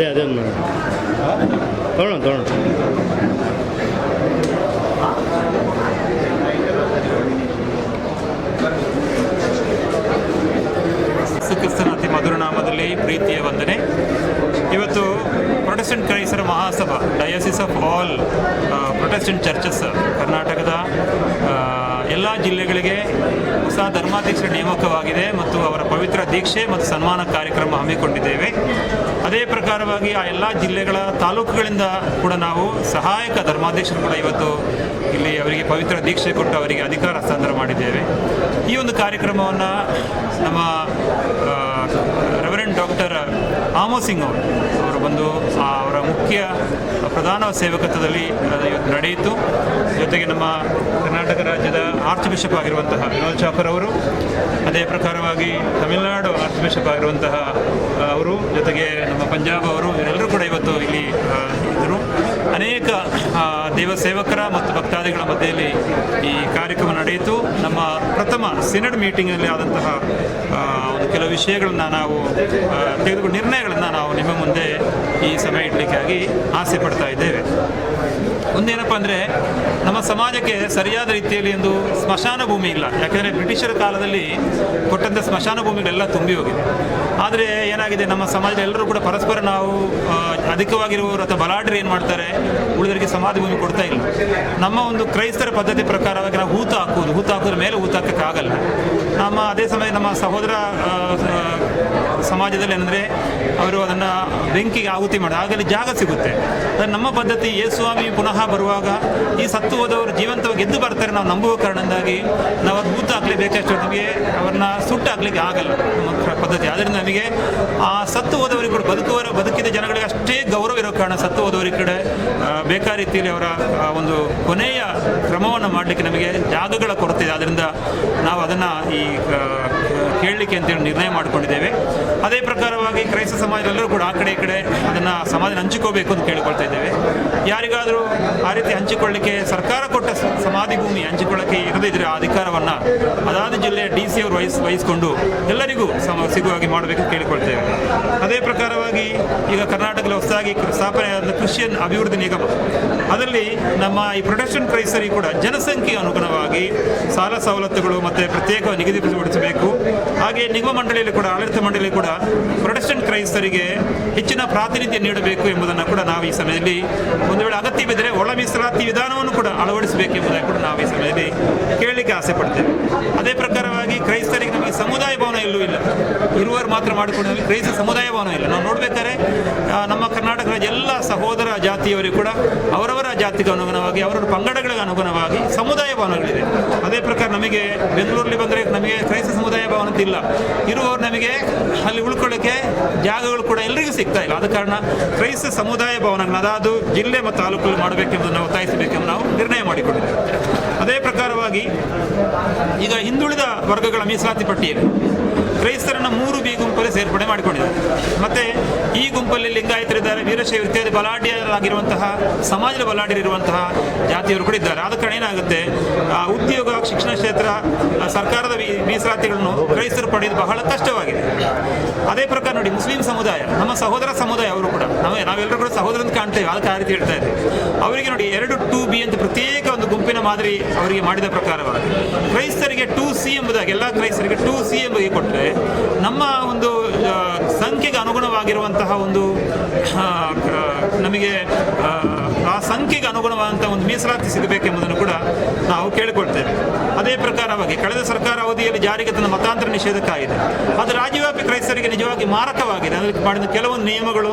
ಅದೇ ಅದೇ ಒಂದು ಮಾಡೋಣ ತೊಗೊಳ್ಳೋಣ ತೊಗೊಳ್ಳೋಣ ಕ್ರಿಸ್ತನಾತಿ ಮಧುರ ಮಧುರನಾಮದಲ್ಲಿ ಪ್ರೀತಿಯ ವಂದನೆ. ಇವತ್ತು ಪ್ರೊಟೆಸ್ಟೆಂಟ್ ಕ್ರೈಸ್ತರ Mahasabha diocese of all Protestant churches ಕರ್ನಾಟಕದ ಎಲ್ಲ ಜಿಲ್ಲೆಗಳಿಗೆ ಹೊಸ ನೇಮಕವಾಗಿದೆ ಮತ್ತು ಅವರ ಪವಿತ್ರ ದೀಕ್ಷೆ ಮತ್ತು ಸನ್ಮಾನ ಕಾರ್ಯಕ್ರಮ ಹಮ್ಮಿಕೊಂಡಿದ್ದೇವೆ. ಅದೇ ಪ್ರಕಾರವಾಗಿ ಆ ಎಲ್ಲ ಜಿಲ್ಲೆಗಳ ತಾಲೂಕುಗಳಿಂದ ಕೂಡ ನಾವು ಸಹಾಯಕ ಧರ್ಮಾಧ್ಯಕ್ಷರು ಕೂಡ ಇವತ್ತು ಇಲ್ಲಿ ಅವರಿಗೆ ಪವಿತ್ರ ದೀಕ್ಷೆ ಕೊಟ್ಟು ಅವರಿಗೆ ಅಧಿಕಾರ ಹಸ್ತಾಂತರ ಮಾಡಿದ್ದೇವೆ. ಈ ಒಂದು ಕಾರ್ಯಕ್ರಮವನ್ನು ನಮ್ಮ ಆಮೋ ಸಿಂಗ್ ಅವರು. ಅವರು ಬಂದು ಅವರ ಮುಖ್ಯ ಪ್ರಧಾನ ಸೇವಕತ್ವದಲ್ಲಿ ನಡೆಯಿತು. ಜೊತೆಗೆ ನಮ್ಮ ಕರ್ನಾಟಕ ರಾಜ್ಯದ ಆರ್ಚ್ ಬಿಷಪ್ ಆಗಿರುವಂತಹ ವಿನೋದ್ ಚಾಪರ್ ಅವರು, ಅದೇ ಪ್ರಕಾರವಾಗಿ ತಮಿಳುನಾಡು ಆರ್ಚ್ ಬಿಷಪ್ ಆಗಿರುವಂತಹ ಅವರು, ಜೊತೆಗೆ ನಮ್ಮ ಪಂಜಾಬ್ ಅವರು, ಇವರೆಲ್ಲರೂ ಕೂಡ ಇವತ್ತು ಇಲ್ಲಿ ಇದ್ದರು. ಅನೇಕ ಸೇವಕರ ಮತ್ತು ಭಕ್ತಾದಿಗಳ ಮಧ್ಯೆಯಲ್ಲಿ ಈ ಕಾರ್ಯಕ್ರಮ ನಡೆಯಿತು. ನಮ್ಮ ಪ್ರಥಮ ಸಿನಡ್ ಮೀಟಿಂಗ್ನಲ್ಲಿ ಆದಂತಹ ಒಂದು ಕೆಲವು ವಿಷಯಗಳನ್ನು ನಾವು ತೆಗೆದುಕೊಂಡು ನಿರ್ಣಯಗಳನ್ನು ನಾವು ನಿಮ್ಮ ಮುಂದೆ ಈ ಸಮಯ ಇಡಲಿಕ್ಕಾಗಿ ಆಸೆ ಪಡ್ತಾ ಇದ್ದೇವೆ. ಒಂದೇನಪ್ಪ ಅಂದರೆ ನಮ್ಮ ಸಮಾಜಕ್ಕೆ ಸರಿಯಾದ ರೀತಿಯಲ್ಲಿ ಒಂದು ಸ್ಮಶಾನ ಭೂಮಿ ಇಲ್ಲ. ಯಾಕೆಂದರೆ ಬ್ರಿಟಿಷರ ಕಾಲದಲ್ಲಿ ಕೊಟ್ಟಂಥ ಸ್ಮಶಾನ ಭೂಮಿಗಳೆಲ್ಲ ತುಂಬಿ ಹೋಗಿದೆ ಆದರೆ ಏನಾಗಿದೆ, ನಮ್ಮ ಸಮಾಜದಲ್ಲಿ ಎಲ್ಲರೂ ಕೂಡ ಪರಸ್ಪರ ನಾವು ಅಧಿಕವಾಗಿರುವವರು ಅಥವಾ ಬಲಾಢ್ಯರು ಏನು ಮಾಡ್ತಾರೆ, ಉಳಿದವರಿಗೆ ಸಮಾಧಿ ಭೂಮಿ ಕೊಡ್ತಾ ಇಲ್ಲ. ನಮ್ಮ ಒಂದು ಕ್ರೈಸ್ತರ ಪದ್ಧತಿ ಪ್ರಕಾರವಾಗಿ ನಾವು ಹೂತು ಹಾಕುವುದು, ಹೂತು ಹಾಕೋದ್ರ ಮೇಲೆ ಹೂತು ಹಾಕೋಕ್ಕಾಗಲ್ಲ. ನಮ್ಮ, ಅದೇ ಸಮಯ ನಮ್ಮ ಸಹೋದರ ಸಮಾಜದಲ್ಲಿ ಏನಂದರೆ ಅವರು ಅದನ್ನು ಬೆಂಕಿಗೆ ಆಹುತಿ ಮಾಡಿ ಆಗಲಿ ಜಾಗ ಸಿಗುತ್ತೆ. ಆದರೆ ನಮ್ಮ ಪದ್ಧತಿ, ಯೇಸುಸ್ವಾಮಿ ಪುನಃ ಬರುವಾಗ ಈ ಸತ್ತು ಹೋದವರು ಜೀವಂತವಾಗಿ ಎದ್ದು ಬರ್ತಾರೆ ನಾವು ನಂಬುವ ಕಾರಣದಿಂದಾಗಿ ನಾವು ಅದು ಆಗಲಿ ಹಾಕಲೇಬೇಕಷ್ಟು ನಮಗೆ ಅವ್ರನ್ನ ಸುಟ್ಟು ಆಗಲ್ಲ ನಮ್ಮ ಪದ್ಧತಿ. ಆದ್ದರಿಂದ ನಮಗೆ ಆ ಸತ್ತು ಹೋದವರಿಗೆ ಕೂಡ ಬದುಕುವರ ಬದುಕಿದ ಜನಗಳಿಗೆ ಅಷ್ಟೇ ಗೌರವ ಇರೋ ಕಾರಣ ಸತ್ತು ಹೋದವರಿಗೆ ಕಡೆ ಬೇಕಾ ಬೇಕಾದ ರೀತಿಯಲ್ಲಿ ಅವರ ಒಂದು ಕೊನೆಯ ಕ್ರಮವನ್ನು ಮಾಡಲಿಕ್ಕೆ ನಮಗೆ ಜಾಗಗಳ ಕೊರತೆ ಇದೆ. ಆದ್ದರಿಂದ ನಾವು ಅದನ್ನು ಈ ಕೇಳಲಿಕ್ಕೆ ಅಂತೇಳಿ ನಿರ್ಣಯ ಮಾಡಿಕೊಂಡಿದ್ದೇವೆ. ಅದೇ ಪ್ರಕಾರವಾಗಿ ಕ್ರೈಸ್ತ ಸಮಾಜದಲ್ಲರೂ ಕೂಡ ಆ ಕಡೆ ಈ ಕಡೆ ಅದನ್ನು ಸಮಾಜ ಹಂಚಿಕೋಬೇಕು ಅಂತ ಕೇಳಿಕೊಳ್ತಾ ಇದ್ದೇವೆ. ಯಾರಿಗಾದರೂ ಆ ರೀತಿ ಹಂಚಿಕೊಳ್ಳಿಕ್ಕೆ ಸರ್ಕಾರ ಕೊಟ್ಟ ಸಮಾಧಿ ಭೂಮಿ ಹಂಚಿಕೊಳ್ಳಕ್ಕೆ ಇರದಿದ್ರೆ ಆ ಅಧಿಕಾರವನ್ನು ಅದಾದ ಜಿಲ್ಲೆಯ ಡಿ ಸಿ ಅವರು ವಹಿಸ್, ವಹಿಸಿಕೊಂಡು ಎಲ್ಲರಿಗೂ ಸಮ, ಸಿಗುವಾಗಿ ಮಾಡಬೇಕು ಕೇಳಿಕೊಳ್ತೇವೆ. ಅದೇ ಪ್ರಕಾರವಾಗಿ ಈಗ ಕರ್ನಾಟಕದಲ್ಲಿ ಹೊಸದಾಗಿ ಸ್ಥಾಪನೆಯಾದ ಕ್ರಿಶ್ಚಿಯನ್ ಅಭಿವೃದ್ಧಿ ನಿಗಮ ಅದರಲ್ಲಿ ನಮ್ಮ ಈ ಪ್ರೊಟೆಕ್ಷನ್ ಕ್ರೈಸ್ತರಿಗೆ ಕೂಡ ಜನಸಂಖ್ಯೆ ಅನುಗುಣವಾಗಿ ಸಾಲ ಸವಲತ್ತುಗಳು ಮತ್ತು ಪ್ರತ್ಯೇಕ ನಿಗದಿಪಡಿಸಬೇಕು ಹಾಗೆ ನಿಗಮ ಮಂಡಳಿಯಲ್ಲಿ ಕೂಡ, ಆಡಳಿತ ಮಂಡಳಿ ಕೂಡ ಪ್ರೊಟೆಸ್ಟೆಂಟ್ ಕ್ರೈಸ್ತರಿಗೆ ಹೆಚ್ಚಿನ ಪ್ರಾತಿನಿಧ್ಯ ನೀಡಬೇಕು ಎಂಬುದನ್ನು ಕೂಡ ನಾವು ಈ ಸಮಯದಲ್ಲಿ ಒಂದು ವೇಳೆ ಅಗತ್ಯವಿದ್ದರೆ ಒಳ ಮೀಸಲಾತಿ ವಿಧಾನವನ್ನು ಕೂಡ ಅಳವಡಿಸಬೇಕು ಎಂಬುದನ್ನು ಕೂಡ ನಾವು ಈ ಸಮಯದಲ್ಲಿ ಕೇಳಲಿಕ್ಕೆ ಆಸೆ ಪಡ್ತೇವೆ. ಅದೇ ಪ್ರಕಾರವಾಗಿ ಕ್ರೈಸ್ತರಿಗೆ ನಮಗೆ ಸಮುದಾಯ ಭವನ ಎಲ್ಲೂ ಇಲ್ಲ. ಇರುವರು ಮಾತ್ರ ಮಾಡಿಕೊಂಡು ಕ್ರೈಸ್ತ ಸಮುದಾಯ ಭವನ ಇಲ್ಲ. ನಾವು ನೋಡಬೇಕಾದ್ರೆ ನಮ್ಮ ಕರ್ನಾಟಕ ರಾಜ್ಯ ಎಲ್ಲ ಸಹೋದರ ಜಾತಿಯವರಿಗೂ ಕೂಡ ಅವರವರ ಜಾತಿಗೆ ಅನುಗುಣವಾಗಿ ಅವರವರ ಪಂಗಡಗಳಿಗೆ ಅನುಗುಣವಾಗಿ ಸಮುದಾಯ ಭವನಗಳಿದೆ. ಅದೇ ಪ್ರಕಾರ ನಮಗೆ ಬೆಂಗಳೂರಲ್ಲಿ ಬಂದರೆ ನಮಗೆ ಕ್ರೈಸ್ತ ಸಮುದಾಯ ಭವನ ಇಲ್ಲ. ಇರುವವರು ನಮಗೆ ಅಲ್ಲಿ ಉಳ್ಕೊಳ್ಳೋಕ್ಕೆ ಜಾಗಗಳು ಕೂಡ ಎಲ್ಲರಿಗೂ ಸಿಗ್ತಾ ಇಲ್ಲ. ಆದ ಕಾರಣ ಕ್ರೈಸ್ತ ಸಮುದಾಯ ಭವನಗಳನ್ನ, ಅದಾದು ಜಿಲ್ಲೆ ಮತ್ತು ತಾಲೂಕಲ್ಲಿ ನಾವು ಒತ್ತಾಯಿಸಬೇಕೆಂದು ನಾವು ನಿರ್ಣಯ ಮಾಡಿಕೊಂಡಿದ್ದೇವೆ. ಅದೇ ಪ್ರಕಾರವಾಗಿ ಈಗ ಹಿಂದುಳಿದ ವರ್ಗಗಳ ಮೀಸಲಾತಿ ಪಟ್ಟಿಯಲ್ಲಿ ಕ್ರೈಸ್ತರನ್ನ ಮೂರು ಬಿ ಗುಂಪಲ್ಲಿ ಸೇರ್ಪಡೆ ಮಾಡಿಕೊಂಡಿದ್ದಾರೆ. ಮತ್ತೆ ಈ ಗುಂಪಲ್ಲಿ ಲಿಂಗಾಯತರಿದ್ದಾರೆ, ವೀರಶೈವ ಇತ್ಯಾದಿ ಬಲಾಢ್ಯರಾಗಿರುವಂತಹ, ಸಮಾಜದ ಬಲಾಢ್ಯರಿರುವಂತಹ ಜಾತಿಯವರು ಕೂಡ ಇದ್ದಾರೆ. ಆದ ಕಾರಣ ಏನಾಗುತ್ತೆ ಉದ್ಯೋಗ, ಶಿಕ್ಷಣ ಕ್ಷೇತ್ರ ಸರ್ಕಾರದ ಮೀಸಲಾತಿಗಳನ್ನು ಕ್ರೈಸ್ತರು ಪಡೆಯುವುದು ಬಹಳ ಕಷ್ಟವಾಗಿದೆ. ಅದೇ ಪ್ರಕಾರ ನೋಡಿ, ಮುಸ್ಲಿಂ ಸಮುದಾಯ, ನಮ್ಮ ಸಹೋದರ ಸಮುದಾಯ ಅವರು ಕೂಡ, ನಾವು, ನಾವೆಲ್ಲರೂ ಕೂಡ ಸಹೋದರ ಅಂತ ಕಾಣ್ತೇವೆ ಅದಕ್ಕೆ ಆ ರೀತಿ ಹೇಳ್ತಾ ಇದ್ದೀವಿ. ಅವರಿಗೆ ನೋಡಿ, ಎರಡು ಟೂ ಬಿ ಅಂತ ಪ್ರತ್ಯೇಕ ಒಂದು ಗುಂಪಿನ ಮಾದರಿ ಅವರಿಗೆ ಮಾಡಿದ ಪ್ರಕಾರವಾಗಿ ಕ್ರೈಸ್ತರಿಗೆ ಟೂ ಸಿ ಎಂಬುದಾಗಿ, ಎಲ್ಲ ಕ್ರೈಸ್ತರಿಗೆ ಟೂ ಸಿ ಎಂಬುದಾಗಿ ಕೊಟ್ಟರೆ ನಮ್ಮ ಒಂದು ಸಂಖ್ಯೆಗೆ ಅನುಗುಣವಾಗಿರುವಂತಹ ಒಂದು ನಮಗೆ ಆ, ಸಂಖ್ಯೆಗೆ ಅನುಗುಣವಾದಂತಹ ಒಂದು ಮೀಸಲಾತಿ ಸಿಗಬೇಕೆಂಬುದನ್ನು ಕೂಡ ನಾವು ಕೇಳಿಕೊಳ್ತೇವೆ. ಅದೇ ಪ್ರಕಾರವಾಗಿ ಕಳೆದ ಸರ್ಕಾರ ಅವಧಿಯಲ್ಲಿ ಜಾರಿಗೆ ತಂದ ಮತಾಂತರ ನಿಷೇಧಕ್ಕಾಗಿದೆ. ಅದು ರಾಜ್ಯವ್ಯಾಪಿ ಕ್ರೈಸ್ತರಿಗೆ ನಿಜವಾಗಿ ಮಾರಕವಾಗಿದೆ. ಅದಕ್ಕೆ ಮಾಡಿದ ಕೆಲವೊಂದು ನಿಯಮಗಳು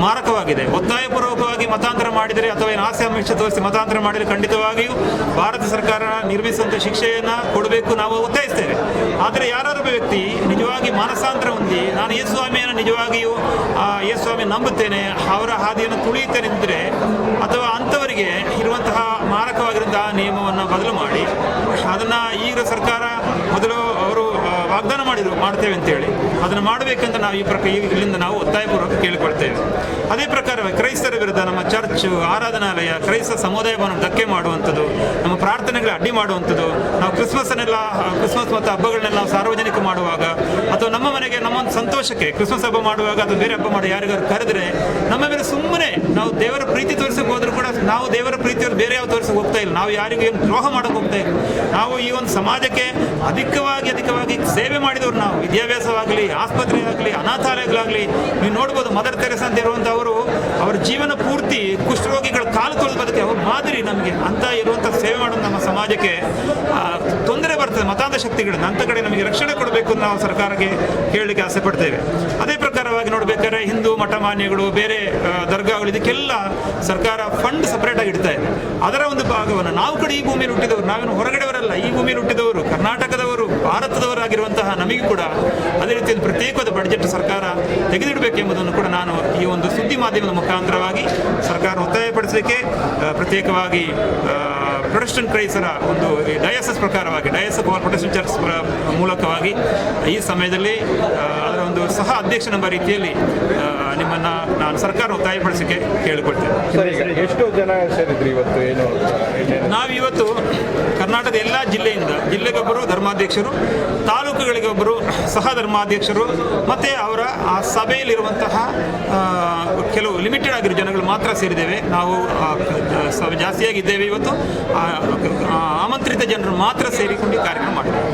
ಮಾರಕವಾಗಿದೆ. ಒತ್ತಾಯಪೂರ್ವಕವಾಗಿ ಮತಾಂತರ ಮಾಡಿದರೆ ಅಥವಾ ಏನು ಆಸೆ ತೋರಿಸಿ ಮತಾಂತರ ಮಾಡಿದರೆ ಖಂಡಿತವಾಗಿಯೂ ಭಾರತ ಸರ್ಕಾರ ನಿರ್ಮಿಸುವಂಥ ಶಿಕ್ಷೆಯನ್ನು ಕೊಡಬೇಕು ನಾವು ಒತ್ತಾಯಿಸ್ತೇವೆ. ಆದರೆ ಯಾರಾದರೂ ವ್ಯಕ್ತಿ ನಿಜವಾಗಿ ಮಾನಸಾಂತರ ಹೊಂದಿ ನಾನು ಯೇಸುಸ್ವಾಮಿಯನ್ನು ನಿಜವಾಗಿಯೂ, ಆ ಸ್ವಾಮಿ ನಂಬುತ್ತೇನೆ, ಅವರ ಹಾದಿಯನ್ನು ತುಳಿಯುತ್ತೇನೆ ಎಂದರೆ ಅಥವಾ ಅಂಥವರಿಗೆ ಇರುವಂತಹ ಮಾರಕವಾಗಿರುವಂತಹ ನಿಯಮವನ್ನು ಬದಲು ಮಾಡಿ, ಅದನ್ನು ಈಗ ಸರ್ಕಾರ ಮೊದಲು ಅವರು ವಾಗ್ದಾನ ಮಾಡಿದರು ಮಾಡ್ತೇವೆ ಅಂತೇಳಿ. ಅದನ್ನು ಮಾಡಬೇಕಂತ ನಾವು ಈ ಪ್ರಕಾರ ಇಲ್ಲಿಂದ ನಾವು ಒತ್ತಾಯಪೂರ್ವಕ ಕೇಳಿಕೊಳ್ತೇವೆ. ಅದೇ ಪ್ರಕಾರ ಕ್ರೈಸ್ತರ ವಿರುದ್ಧ ನಮ್ಮ ಚರ್ಚ್, ಆರಾಧನಾಲಯ, ಕ್ರೈಸ್ತ ಸಮುದಾಯವನ್ನು ಧಕ್ಕೆ ಮಾಡುವಂಥದ್ದು, ನಮ್ಮ ಪ್ರಾರ್ಥನೆಗಳ ಅಡ್ಡಿ ಮಾಡುವಂಥದ್ದು, ನಾವು ಕ್ರಿಸ್ಮಸ್ಸನ್ನೆಲ್ಲ, ಕ್ರಿಸ್ಮಸ್ ಮತ್ತು ಹಬ್ಬಗಳನ್ನೆಲ್ಲ ನಾವು ಸಾರ್ವಜನಿಕ ಮಾಡುವಾಗ ಅಥವಾ ನಮ್ಮ ಮನೆಗೆ ನಮ್ಮ ಒಂದು ಸಂತೋಷಕ್ಕೆ ಕ್ರಿಸ್ಮಸ್ ಹಬ್ಬ ಮಾಡುವಾಗ ಅಥವಾ ಬೇರೆ ಹಬ್ಬ ಮಾಡಿ ಯಾರಿಗಾರು ಕರೆದ್ರೆ ನಮ್ಮ ಮೇಲೆ ಸುಮ್ಮನೆ ನಾವು ದೇವರ ಪ್ರೀತಿ ತೋರಿಸಕ್ಕೆ ಹೋದ್ರು ಕೂಡ ನಾವು ದೇವರ ಪ್ರೀತಿಯವರು ಬೇರೆ ಯಾವ ತೋರಿಸಕ್ಕೆ ಹೋಗ್ತಾ ಇಲ್ಲ. ನಾವು ಯಾರಿಗೂ ಏನು ದ್ರೋಹ ಮಾಡೋಕೆ ಹೋಗ್ತಾ ಇಲ್ಲ. ನಾವು ಈ ಒಂದು ಸಮಾಜಕ್ಕೆ ಅಧಿಕವಾಗಿ ಅಧಿಕವಾಗಿ ಸೇವೆ ಮಾಡಿದವರು ನಾವು. ವಿದ್ಯಾಭ್ಯಾಸವಾಗಲಿ ಆಸ್ಪತ್ರೆ ಆಗಲಿ ಅನಾಥಾಲಯಗಳಾಗಲಿ, ನೀವು ನೋಡ್ಬೋದು ಮದರ್ ತೆರೆಸ ಅಂತ ಇರುವಂಥವರು ಅವರ ಜೀವನ ಪೂರ್ತಿ ಕುಷ್ಠರೋಗಿಗಳ ಕಾಲು ತೊಳೆದು ಬದುಕಿ ಅವ್ರ ಮಾದರಿ ನಮಗೆ. ಅಂತ ಇರುವಂಥ ಸೇವೆ ಮಾಡೋದು ನಮ್ಮ ಸಮಾಜಕ್ಕೆ ತೊಂದರೆ ಬರ್ತದೆ, ಮತಾಂಧ ಶಕ್ತಿಗಳನ್ನ ಅಂತ ಕಡೆ ನಮಗೆ ರಕ್ಷಣೆ ಕೊಡಬೇಕು ಅಂತ ನಾವು ಸರ್ಕಾರಕ್ಕೆ ಹೇಳಲಿಕ್ಕೆ ಆಸೆ ಪಡ್ತೇವೆ. ಅದೇ ಪ್ರಕಾರವಾಗಿ ನೋಡಬೇಕಾದ್ರೆ ಹಿಂದೂ ಮಠಮಾನ್ಯಗಳು, ಬೇರೆ ದರ್ಗಾಗಳು, ಇದಕ್ಕೆಲ್ಲ ಸರ್ಕಾರ ಫಂಡ್ ಸಪ್ರೇಟ್ ಆಗಿ ಇಡ್ತಾ ಇದೆ. ಅದರ ಒಂದು ಭಾಗವನ್ನು ನಾವು ಕಡೆ ಈ ಭೂಮಿಯಲ್ಲಿ ಹುಟ್ಟಿದವರು ನಾವೇನು ಹೊರಗಡೆಯವರಲ್ಲ, ಈ ಭೂಮಿಯಲ್ಲಿ ಹುಟ್ಟಿದವರು, ಕರ್ನಾಟಕದವರು ಭಾರತದವರಾಗಿರುವಂತಹ ನಮಗೂ ಕೂಡ ಅದೇ ರೀತಿ ಒಂದು ಪ್ರತ್ಯೇಕವಾದ ಬಡ್ಜೆಟ್ ಸರ್ಕಾರ ತೆಗೆದಿಡಬೇಕೆಂಬುದನ್ನು ಕೂಡ ನಾನು ಈ ಒಂದು ಸುದ್ದಿ ಮಾಧ್ಯಮದ ಮುಖಾಂತರವಾಗಿ ಸರ್ಕಾರ ಒತ್ತಾಯಪಡಿಸಲಿಕ್ಕೆ ಪ್ರತ್ಯೇಕವಾಗಿ ಪ್ರೊಟೆಸ್ಟೆಂಟ್ ಕ್ರೈಸರ ಒಂದು ಡಯಸಸ್ ಪ್ರಕಾರವಾಗಿ ಡಯಸ್ ಫಾರ್ ಪ್ರೊಟೆಸ್ಟೆಂಟ್ ಚರ್ಚ್ ಮೂಲಕವಾಗಿ ಈ ಸಮಯದಲ್ಲಿ ಅದರ ಒಂದು ಸಹ ಅಧ್ಯಕ್ಷನೆಂಬ ರೀತಿಯಲ್ಲಿ ನಿಮ್ಮನ್ನು ನಾನು ಸರ್ಕಾರ ಒತ್ತಾಯಪಡಿಸಲಿಕ್ಕೆ ಕೇಳಿಕೊಳ್ತೇನೆ. ಎಷ್ಟು ಜನ ಸೇರಿದ್ರಿ ಇವತ್ತು? ಏನು? ನಾವಿವತ್ತು ನಾವು ಇವತ್ತು ಕರ್ನಾಟಕದ ಎಲ್ಲ ಜಿಲ್ಲೆಯಿಂದ ಜಿಲ್ಲೆಗೊಬ್ಬರು ಧರ್ಮಾಧ್ಯಕ್ಷರು ತಾಲೂಕುಗಳಿಗೆ ಒಬ್ಬರು ಸಹಧರ್ಮಾಧ್ಯಕ್ಷರು ಮತ್ತು ಅವರ ಆ ಸಭೆಯಲ್ಲಿರುವಂತಹ ಕೆಲವು ಲಿಮಿಟೆಡ್ ಆಗಿರೋ ಜನಗಳು ಮಾತ್ರ ಸೇರಿದ್ದೇವೆ. ನಾವು ಸಭೆ ಜಾಸ್ತಿಯಾಗಿದ್ದೇವೆ ಇವತ್ತು. ಆಮಂತ್ರಿತ ಜನರು ಮಾತ್ರ ಸೇರಿಕೊಂಡು ಕಾರ್ಯಕ್ರಮ ಮಾಡಿದ್ದೇವೆ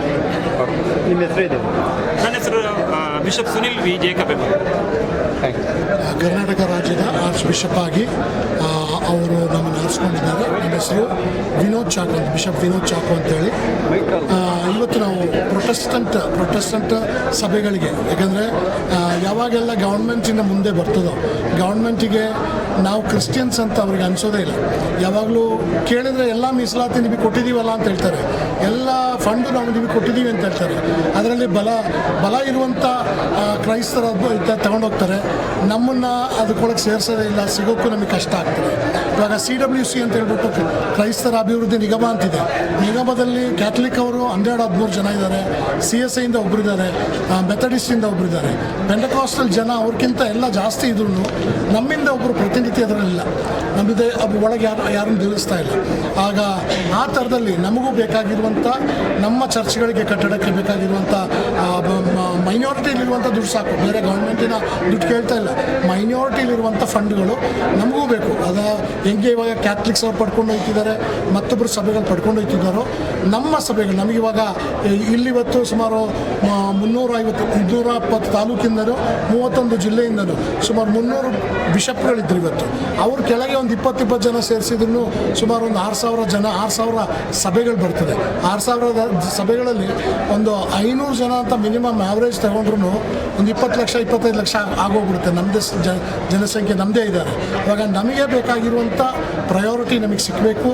ನಿಮ್ಮ ಹೆಸರು ಇದೆ ನನ್ನ ಹೆಸರು ಬಿಷಪ್ ಸುನಿಲ್ ವಿ ಜೇಕಬ್ ಎಂಬುದು. ಥ್ಯಾಂಕ್ ಯು ಕರ್ನಾಟಕ ರಾಜ್ಯದ ಆರ್ಚ್ ಬಿಷಪ್ ಆಗಿ ಅವರು ನಮ್ಮನ್ನು ಆರಿಸ್ಕೊಂಡಿದ್ದಾರೆ. ನನ್ನ ಹೆಸರು ವಿನೋದ್ ಚಾಕು ಅಂತ ಬಿಷಪ್ ವಿನೋದ್ ಚಾಕು ಅಂತೇಳಿ. ಇವತ್ತು ನಾವು ಪ್ರೊಟೆಸ್ಟೆಂಟ್ ಪ್ರೊಟೆಸ್ಟೆಂಟ್ ಸಭೆಗಳಿಗೆ. ಯಾಕಂದರೆ ಯಾವಾಗೆಲ್ಲ ಗೌರ್ಮೆಂಟಿನ ಮುಂದೆ ಬರ್ತದೋ ಗೌರ್ಮೆಂಟಿಗೆ ನಾವು ಕ್ರಿಶ್ಚಿಯನ್ಸ್ ಅಂತ ಅವ್ರಿಗೆ ಅನಿಸೋದೇ ಇಲ್ಲ. ಯಾವಾಗಲೂ ಕೇಳಿದರೆ ಎಲ್ಲ ಮೀಸಲಾತಿ ನಿಮಗೆ ಕೊಟ್ಟಿದ್ದೀವಲ್ಲ ಅಂತ ಹೇಳ್ತಾರೆ. ಎಲ್ಲ ಫಂಡ್ ನಾವು ನಿಮಗೆ ಕೊಟ್ಟಿದ್ದೀವಿ ಅಂತ ಹೇಳ್ತಾರೆ. ಅದರಲ್ಲಿ ಬಲ ಬಲ ಇರುವಂಥ ಕ್ರೈಸ್ತರ ತಗೊಂಡೋಗ್ತಾರೆ ನಮ್ಮನ್ನು ಅದಕ್ಕೊಳಗೆ ಸೇರಿಸೋದೇ ಇಲ್ಲ, ಸಿಗೋಕ್ಕೂ ನಮಗೆ ಕಷ್ಟ ಆಗ್ತದೆ. ಇವಾಗ ಸಿ ಡಬ್ಲ್ಯೂ ಸಿ ಅಂತ ಹೇಳ್ಬಿಟ್ಟು ಕ್ರೈಸ್ತರ ಅಭಿವೃದ್ಧಿ ನಿಗಮ ಅಂತಿದೆ. ನಿಗಮದಲ್ಲಿ ಕ್ಯಾಥಲಿಕ್ ಅವರು ಹನ್ನೆರಡು, ಹದಿಮೂರು ಜನ ಇದ್ದಾರೆ. ಸಿ ಎಸ್ ಐಯಿಂದ ಒಬ್ಬರಿದ್ದಾರೆ ಮೆಥಡಿಸ್ಟಿಂದ ಒಬ್ಬರಿದ್ದಾರೆ ಪೆಂಡಕಾಸ್ಟಲ್ ಜನ ಅವ್ರಿಗಿಂತ ಎಲ್ಲ ಜಾಸ್ತಿ ಇದ್ರು ನಮ್ಮಿಂದ ಒಬ್ಬರು ಪ್ರತಿನಿಧಿ ಅದರಲ್ಲಿಲ್ಲ ನಮ್ಮಿದೆ ಒಳಗೆ ಯಾರು, ಯಾರನ್ನು ನಿಲ್ಲಿಸ್ತಾ ಇಲ್ಲ. ಆಗ ಆ ಥರದಲ್ಲಿ ನಮಗೂ ಬೇಕಾಗಿರುವಂಥ ನಮ್ಮ ಚರ್ಚ್ಗಳಿಗೆ ಕಟ್ಟಡಕ್ಕೆ ಬೇಕಾಗಿರುವಂಥ ಮೈನಾರಿಟಿಲಿರುವಂಥ ದುಡ್ಡು ಸಾಕು. ಬೇರೆ ಗೌರ್ಮೆಂಟಿನ ದುಡ್ಡು ಕೇಳ್ತಾ ಇಲ್ಲ. ಮೈನಾರಿಟಿಲಿರುವಂಥ ಫಂಡ್ಗಳು ನಮಗೂ ಬೇಕು. ಅದ ಹೆಂಗೆ ಇವಾಗ ಕ್ಯಾಥ್ಲಿಕ್ಸ್ ಅವ್ರು ಪಡ್ಕೊಂಡು ಹೋಗ್ತಿದ್ದಾರೆ ಮತ್ತೊಬ್ಬರು ಸಭೆಗಳು ಪಡ್ಕೊಂಡು ಹೋಗ್ತಿದ್ದಾರೋ, ನಮ್ಮ ಸಭೆಗಳು ನಮಗಿವಾಗ ಇಲ್ಲಿವತ್ತು ಸುಮಾರು ಮುನ್ನೂರ ಐವತ್ತು ಇನ್ನೂರ ಇಪ್ಪತ್ತು ತಾಲೂಕಿಂದಲೂ ಮೂವತ್ತೊಂದು ಜಿಲ್ಲೆಯಿಂದಲೂ ಸುಮಾರು ಮುನ್ನೂರು ಬಿಷಪ್ಗಳಿದ್ರು ಇವತ್ತು. ಅವ್ರ ಕೆಳಗೆ ಒಂದು ಇಪ್ಪತ್ತು ಇಪ್ಪತ್ತು ಜನ ಸೇರಿಸಿದ್ರು ಸುಮಾರು ಒಂದು ಆರು ಸಾವಿರ ಜನ, ಆರು ಸಾವಿರ ಸಭೆಗಳು ಬರ್ತದೆ. ಆರು ಸಾವಿರದ ಸಭೆಗಳಲ್ಲಿ ಒಂದು ಐನೂರು ಜನ ಅಂತ ಮಿನಿಮಮ್ ಆವ್ರೇಜ್ ತಗೊಂಡ್ರು ಒಂದು ಇಪ್ಪತ್ತು ಲಕ್ಷ, ಇಪ್ಪತ್ತೈದು ಲಕ್ಷ ಆಗೋಗ್ಬಿಡುತ್ತೆ. ನಮ್ಮದೇ ಜನಸಂಖ್ಯೆ ನಮ್ಮದೇ ಇದ್ದಾರೆ. ಇವಾಗ ನಮಗೆ ಬೇಕಾಗಿರುವಂಥ ಪ್ರಯಾರಿಟಿ ನಮಗೆ ಸಿಕ್ಕಬೇಕು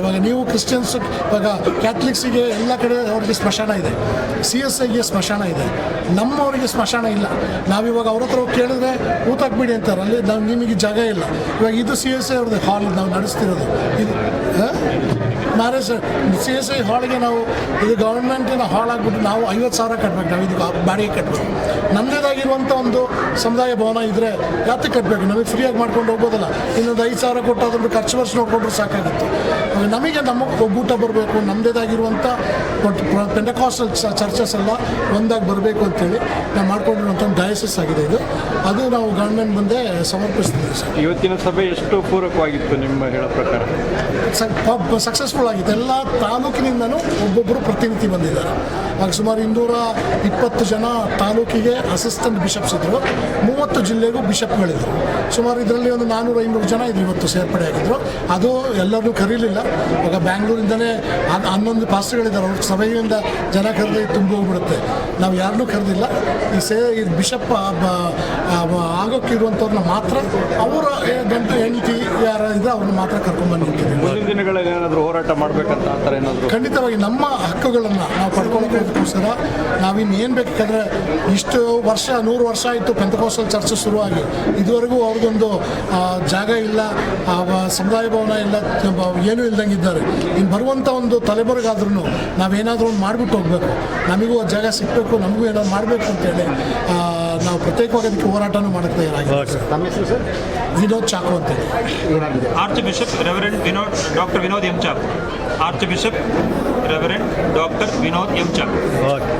ಇವಾಗ ನೀವು ಕ್ರಿಶ್ಚಿಯನ್ಸ್ ಇವಾಗ ಕ್ಯಾಥಲಿಕ್ಸಿಗೆ ಎಲ್ಲ ಕಡೆ ಅವ್ರಿಗೆ ಸ್ಮಶಾನ ಇದೆ. ಸಿ ಎಸ್ ಐಗೆ ಸ್ಮಶಾನ ಇದೆ. ನಮ್ಮವರಿಗೆ ಸ್ಮಶಾನ ಇಲ್ಲ. ನಾವಿವಾಗ ಅವ್ರ ಹತ್ರ ಹೋಗಿ ಕೇಳಿದ್ರೆ ಊತಾಕ್ಬಿಡಿ ಅಲ್ಲಿ ನಾವು ನಿಮಗೆ ಜಾಗ ಇಲ್ಲ. ಇವಾಗ ಇದು ಸಿ ಎಸ್ ಐ ಅವ್ರದ್ದು ಹಾಲ್ ನಾವು ನಡೆಸ್ತಿರೋದು. ಇದು ಮ್ಯಾರೇಜ್ ಸಿ ಎಸ್ ಐ ಹಾಲ್ಗೆ ನಾವು ಇದು ಗೌರ್ಮೆಂಟಿನ ಹಾಲ್ ಆಗ್ಬಿಟ್ಟು ನಾವು ಐವತ್ತು ಸಾವಿರ ಕಟ್ಬೇಕು ನಾವು ಇದು ಬಾಡಿಗೆ ಕಟ್ಟಬೇಕು ನಮ್ಮದೇದಾಗಿರುವಂಥ ಒಂದು ಸಮುದಾಯ ಭವನ ಇದ್ದರೆ ಯಾತಕ್ಕೆ ಕಟ್ಟಬೇಕು ನಮಗೆ ಫ್ರೀಯಾಗಿ ಮಾಡ್ಕೊಂಡು ಹೋಗ್ಬೋದಲ್ಲ? ಇನ್ನೊಂದು ಐದು ಸಾವಿರ ಕೊಟ್ಟು ಅದನ್ನು ಖರ್ಚು ವರ್ಷ ನೋಡಿಕೊಂಡ್ರೆ ಸಾಕಾಗುತ್ತೆ. ನಮಗೆ ನಮ್ಮ ಒಗ್ಗೂಟ ಬರಬೇಕು ನಮ್ಮದೇದಾಗಿರುವಂಥ ಪೆಂಡಕಾಸ್ಟಲ್ ಚರ್ಚಸ್ ಎಲ್ಲ ಒಂದಾಗಿ ಬರಬೇಕು ಅಂತೇಳಿ ನಾವು ಮಾಡ್ಕೊಂಡಿರುವಂಥ ಒಂದು ಡಯಾಸಿಸ್ ಆಗಿದೆ ಇದು. ಅದು ನಾವು ಗೌರ್ಮೆಂಟ್ ಮುಂದೆ ಸಮರ್ಪಿಸ್ತೀವಿ ಸರ್. ಇವತ್ತಿನ ಸಭೆ ಎಷ್ಟು ಪೂರಕವಾಗಿತ್ತು ನಿಮ್ಮ ಹೇಳೋ ಪ್ರಕಾರ? ಸಕ್ಸಸ್ಫುಲ್ ಆಗಿದೆ ಎಲ್ಲ ತಾಲೂಕಿನಿಂದನೂ ಒಬ್ಬೊಬ್ಬರು ಪ್ರತಿನಿಧಿ ಬಂದಿದ್ದಾರೆ. ಆಗ ಸುಮಾರು ಇನ್ನೂರ ಇಪ್ಪತ್ತು ಜನ ತಾಲೂಕಿಗೆ ಅಸಿಸ್ಟೆಂಟ್ ಬಿಷಪ್ಸ್ ಇದ್ದರು ಮೂವತ್ತು ಜಿಲ್ಲೆಗೂ ಬಿಷಪ್ಗಳಿದ್ರು ಸುಮಾರು ಇದರಲ್ಲಿ ಒಂದು ನಾನ್ನೂರ ಐನೂರು ಜನ ಇದ್ರು ಇವತ್ತು ಸೇರ್ಪಡೆ ಆಗಿದ್ರು. ಅದು ಎಲ್ಲರೂ ಕರೀಲಿಲ್ಲ. ಇವಾಗ ಬ್ಯಾಂಗ್ಳೂರಿಂದಲೇ ಹನ್- ಹನ್ನೊಂದು ಪಾಸ್ಟ್ಗಳಿದ್ದಾರೆ ಅವ್ರ ಸಭೆಯಿಂದ ಜನ ಕರೆದು ತುಂಬ ಹೋಗ್ಬಿಡುತ್ತೆ. ನಾವು ಯಾರನ್ನೂ ಕರೆದಿಲ್ಲ. ಈ ಸೇ ಈ ಬಿಷಪ್ ಆಗೋಕ್ಕಿರುವಂಥವ್ರನ್ನ ಮಾತ್ರ ಅವರ ಗಂಟು ಹೆಂಡತಿ ಯಾರ ಇದ್ರೆ ಅವ್ರನ್ನ ಮಾತ್ರ ಕರ್ಕೊಂಡ್ಬಂದು ನಿಂತಿದ್ದೀವಿ ಮುಂದಿನ ದಿನಗಳಲ್ಲಿ ಏನಾದರೂ ಹೋರಾಟ ಮಾಡಬೇಕಂತ ಏನಾದರೂ ಖಂಡಿತವಾಗಿ ನಮ್ಮ ಹಕ್ಕುಗಳನ್ನು ನಾವು ಪಡ್ಕೊಳ್ಳೋಕ್ಕೋಸ್ಕರ ಏನು ಬೇಕಾದ್ರೆ ಇಷ್ಟು ವರ್ಷ ನೂರು ವರ್ಷ ಆಯಿತು ಪೆಂತಕೋಸಲ್ ಚರ್ಚೆ ಶುರುವಾಗಿ. ಇದುವರೆಗೂ ಅವ್ರಿಗೊಂದು ಜಾಗ ಇಲ್ಲ ಸಮುದಾಯ ಭವನ ಇಲ್ಲ ಬ- ಏನೂ ಇಲ್ದಂಗೆ ಇದ್ದಾರೆ. ಇನ್ನು ಬರುವಂಥ ಒಂದು ತಲೆಬರಿಗಾದ್ರೂ ನಾವೇನಾದರೂ ಒಂದು ಮಾಡಿಬಿಟ್ಟು ಹೋಗಬೇಕು. ನಮಗೂ ಆ ಜಾಗ ಸಿಗಬೇಕು ನಮಗೂ ಏನಾದ್ರು ಮಾಡಬೇಕು ಅಂತೇಳಿ ಆ, ನಾವು ಪ್ರತ್ಯೇಕವಾಗಿ ಅದಕ್ಕೆ ಹೋರಾಟನೂ ಮಾಡುತ್ತೆ ತಯಾರಾಗಿದ್ದೀವಿ. ಹೆಸರು ಸರ್? ವಿನೋದ್ ಚಾಕು ಅಂತೇಳಿ. Archbishop reverend Vinod doctor Vinod M Chacko. Archbishop reverend doctor Vinod M Chacko okay